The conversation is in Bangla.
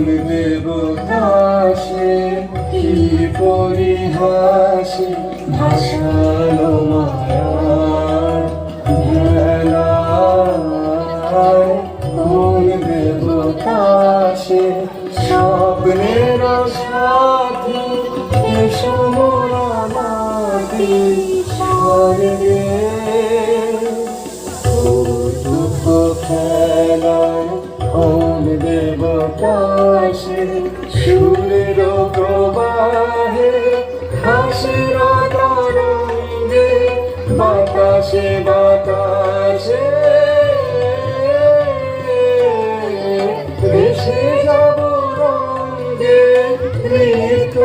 দুলবে বাতাসে কি পরিহাসে, ভাসালো মায়ার ভেলায়। দুলবে বাতাসে স্বপ্নের সাথী সমরামাতি স্বর্গে দুঃখ খেলা খেলায় ওম দেবতাসে সুরের প্রবাহে হাসির তরঙ্গে বাতাসে বাতাসে ভেসে যাব রঙ্গে নৃত্য